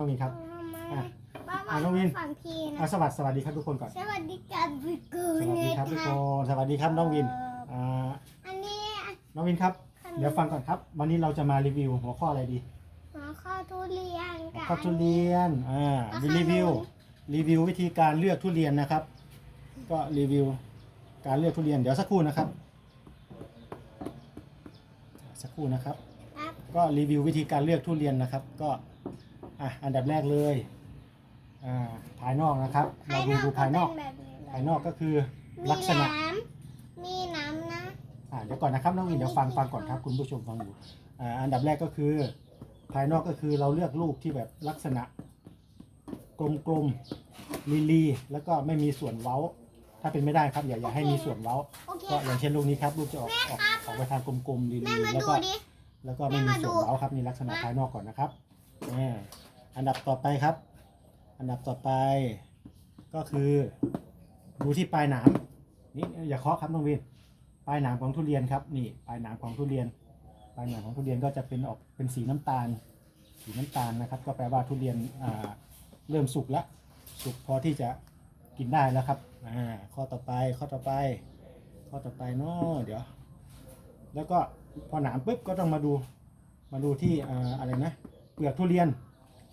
น้องวินครับ อะป้าอะน้องวิน ฝังทีนะ อะสวัสดีสวัสดีครับทุกคนก่อน สวัสดีครับพี่กูสวัสเนดียครับทุกไทคยนสวัสดีครับน้องวินเอ่ออ่า อันนี้น้องวินครับขนมเดี๋ยวฟังก่อนครับ วันนี้เราจะมารีวิวหัวข้ออะไรดีหัวข้อทุเรียนหัวกับข้อทุเรียน อ่าอันมีนี้รีวิว รีวิววิธีการเลือกทุเรียนนะครับ ก็รีวิวการเลือกทุเรียน เดี๋ยวสักครู่นะครับ สักครู่นะครับ ครับก็รีวิววิธีการเลือกทุเรียนนะครับ ก็ อะอันดับแรกเลยอ่าภายนอกนะครับ เราดูดูภายนอกก็เป็นแบบนี้เลยภายนอกก็คือมีลักษณะ น้ำมีน้ำนะ อ่าเดี๋ยวก่อนนะครับน้องวินเดี๋ยวฟังฟังก่อนครับคุณผู้ชมฟังอยู่อ่าอันดับแรกก็คือ ภายนอกก็คือเราเลือกลูกที่แบบลักษณะ กลมๆลีลีแล้วก็ไม่มีส่วนเว้า ถ้าเป็นไม่ได้ครับอย่าอย่าให้มีส่วนเว้า โอเคก็อย่างเช่นลูกนี้ครับลูกจะออกออกออกไปทางกลมๆลีแม่ลีมาแล้วดูก็ดิ แล้วก็ไม่มีส่วนเว้าครับนี่ลักษณะภายนอกก่อนนะครับอ่า อันดับต่อไปครับ อันดับต่อไปก็คือดูที่ปลายหนามนี่อย่าเคาะครับน้องวินปลายหนามของทุเรียนครับนี่ปลายหนามของทุเรียน ปลายหนามของทุเรียนก็จะเป็นออกเป็นสีน้ำตาล สีน้ำตาลนะครับ ก็แปลว่าทุเรียนอ่าเริ่มสุกแล้วสุกพอที่จะกินได้แล้วครับอ่าข้อต่อไปข้อต่อไป ข้อต่อไปเนาะเดี๋ยว แล้วก็พอหนามปุ๊บก็ต้องมาดูมาดูที่อ่าอะไรนะเปลือกทุเรียน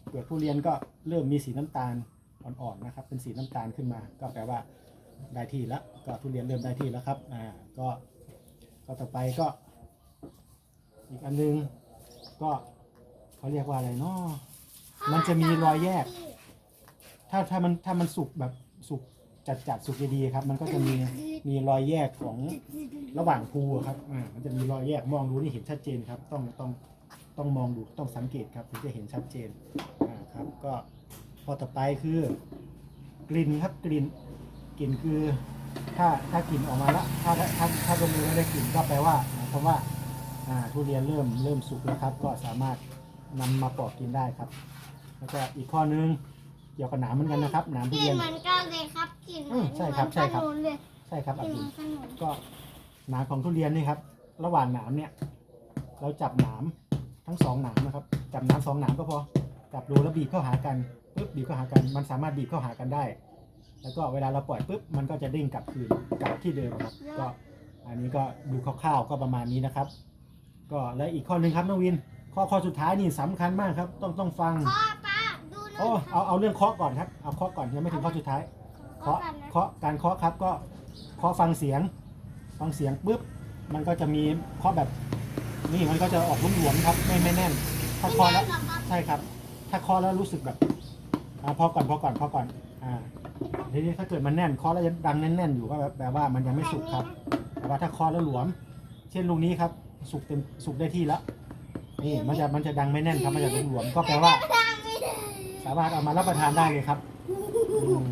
เปลือกทุเรียนก็เริ่มมีสีน้ำตาลอ่อนๆนะครับ เป็นสีน้ำตาลขึ้นมา ก็แปลว่าได้ที่แล้วก็ทุเรียนเริ่มได้ที่แล้วครับอ่าก็ก็ต่อไปก็ อีกอันนึงก็เขาเรียกว่าอะไรเนาะมันจะมีรอยแยก ถ้าถ้ามันถ้ามันสุกแบบสุกจัดจัดๆสุกดีๆครับ มันก็จะมีมีรอยแยกของระหว่างภูครับอ่ามันจะมีรอยแยกมองดูนี่เห็นชัดเจนครับ ต้องต้อง ต้องมองดูต้องสังเกตครับถึงจะเห็นชัดเจนอ่าครับ ก็ข้อต่อไปคือกลิ่นครับกลิ่นกลิ่นคือถ้าถ้ากลิ่นออกมาแล้วถ้าถ้าถ้าถ้าลงมือไม่ได้กลิ่นก็แปลว่าหมายความว่าอ่าทุเรียนเริ่มเริ่มสุกแล้วครับ ก็สามารถนำมาปอกกินได้ครับ แล้วก็อีกข้อนึงเกี่ยวกับหนามเหมือนกันนะครับหนามทุกเรีลิ่ยนนเหมือนกันเลยครับกลิ่นเหอืมืมอนใช่ครับใช่ครับขนุนเลยใช่ครับกอัลิ่นบเหดุมืลอนขนุนก็หนามของทุเรียนนี่ครับ ระหว่างหนามเนี่ย เราจับหนาม ทั้งสองหนามนะครับ จับหนามสองหนามก็พอ จับดูแล้วบีบเข้าหากันปุ๊บบีบเข้าหากัน มันสามารถบีบเข้าหากันได้ แล้วก็เวลาเราปล่อยปุ๊บ มันก็จะเด้งกลับคืนกลับที่เดิมครับ ก็อันนี้ก็ดูคร่าวๆก็ประมาณนี้นะครับ ก็และอีกข้อหนึ่งครับน้องวิน ข้อข้อสุดท้ายนี่สำคัญมากครับ ต้องต้องฟังพ่อป้าดูหน่โอ้อยเอาเอาเรื่องเคาะก่อนครับ เอาเคาะก่อนยังไม่ถึงข้อสุดท้าย เคาะกันนะเคาะ การเคาะครับก็เคาะฟังเสียง ฟังเสียงปุ๊บ มันก็จะมีเคาะแบบ นี่มันก็จะออกหลวมๆครับไม่ไม่แน่น ถ้าเคาะแล้วไม่แน่นหรอครับใช่ครับ ถ้าเคาะแล้วรู้สึกแบบอ่าพอก่อนพอก่อนพอก่อนอ่าทีนี้ถ้าเกิดมันแน่นเคาะแล้วยังดังแน่นๆอยู่ก็แบบแปลว่ามันยังไม่สุกครับ แต่ว่าถ้าเคาะแล้วหลวม เช่นลูกนี้ครับ สุกเต็มสุกได้ที่แล้วนี่มันจะมันจะดังไม่แน่นครับมันจะหลวมๆก็แปลว่า สามารถเอามารับประทานได้เลยครับอืม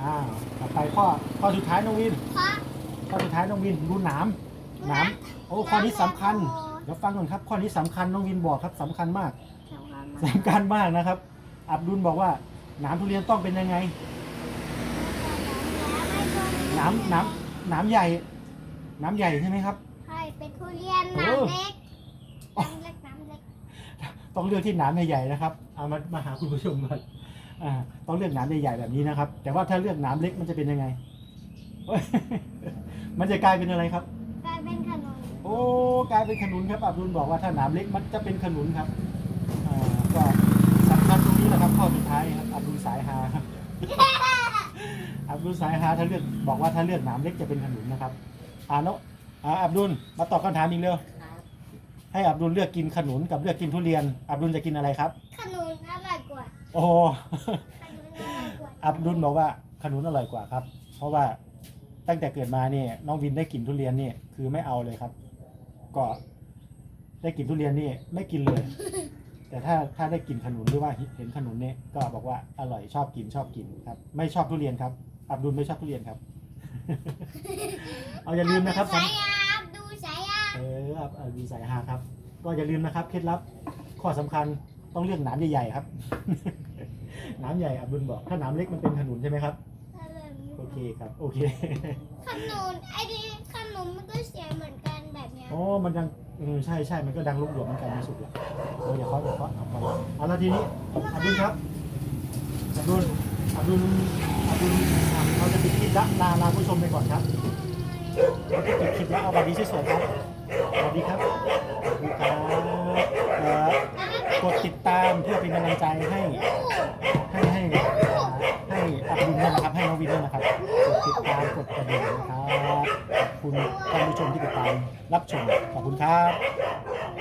อ้าวต่อไปข้อข้อสุดท้ายน้องวินพ่อข้อสุดท้ายน้องวินดูหนามหนามโอ้ข้อนี้สำคัญเดี๋ยวฟังก่อนครับข้อนี้สำคัญน้องวินบอกครับสำคัญมากสำคัญมากสำคัญมากนะครับ อับดุลบอกว่าหนามทุเรียนต้องเป็นยังไงหนามหนามหนามใหญ่หนามใหญ่ใช่ไหมครับ ใช่เป็นทุเรียนโอ้น้ำเล็กน้ำเล็กน้ำเล็กต้องเลือกที่หนามใหญ่ๆนะครับเอามามาหาคุณผู้ชมก่อนอ่าต้องเลือกหนามใหญ่ๆแบบนี้นะครับ แต่ว่าถ้าเลือกหนามเล็กมันจะเป็นยังไงโอ้ยมันจะกลายเป็นอะไรครับกลายเป็นขนมโอ้กลายเป็นขนุนครับอับดุลบอกว่าถ้าหนามเล็กมันจะเป็นขนุนครับอ่าก็สำคัญตรงนี้แหละครับข้อสุดท้ายครับอับดุลสายฮาครับอับดุลสายฮาถ้าเลือกบอกว่าถ้าเลือกหนามเล็กจะเป็นขนุนนะครับอ่าแล้วอ่าอับดุลมาตอบคำถามอีกเร็วให้อับดุลเลือกกินขนุนกับเลือกกินทุเรียน อับดุลจะกินอะไรครับ ขนุนอร่อยกว่าโอ้โหขนุนอร่อยกว่าอับดุลบอกว่าขนุนอร่อยกว่าครับ เพราะว่าตั้งแต่เกิดมาเนี่ยน้องวินได้กลิ่นทุเรียนนี่คือไม่เอาเลยครับ ก็ได้กลิ่นทุเรียนนี่ไม่กินเลย แต่ถ้าถ้าได้กลิ่นขนุนหรือว่าเห็นขนุนเนี่ยก็บอกว่าอร่อยชอบกินชอบกินครับ ไม่ชอบทุเรียนครับอับดุลไม่ชอบทุเรียนครับ เอาอย่าลืมนะครับดูสายยาดูสายยาเออครับเอาดีสายฮาครับ ก็อย่าลืมนะครับเคล็ดลับข้อสำคัญต้องเลือกหนามใหญ่ๆครับหนามใหญ่อับดุลบอกถ้าหนามเล็กมันเป็นขนุนใช่ไหมครับโอเคครับโอเคขนุนไอ้นี่ขนมมันก็เสียงเหมือนกัน แบบเนี้ยอ๋อมันดังเออใช่ใช่มันก็ดังลุกหลวมเหมือนกันไม่สุกหรอกเอออย่าเคาะอย่าเคาะเอาไปเอาละทีนี้อับดุลครับอับดุลอับดุลอับดุลอะเราจะปิดคลิปละลาลาผู้ชมไปก่อนครับเราจะปิดคลิปล้วเอาบัตรดีสวยๆครับสวัสดีครับสวัสดีครับเอ่อกดติดตามเพื่อเป็นกำลังใจให้ ให้ให้ให้อับดุลด้วยนะครับให้น้องวินด้วยนะครับกดติดตามกดกระดิ่งนะครับ คุณท่านผู้ชมที่ติดตามรับชมขอบคุณครับ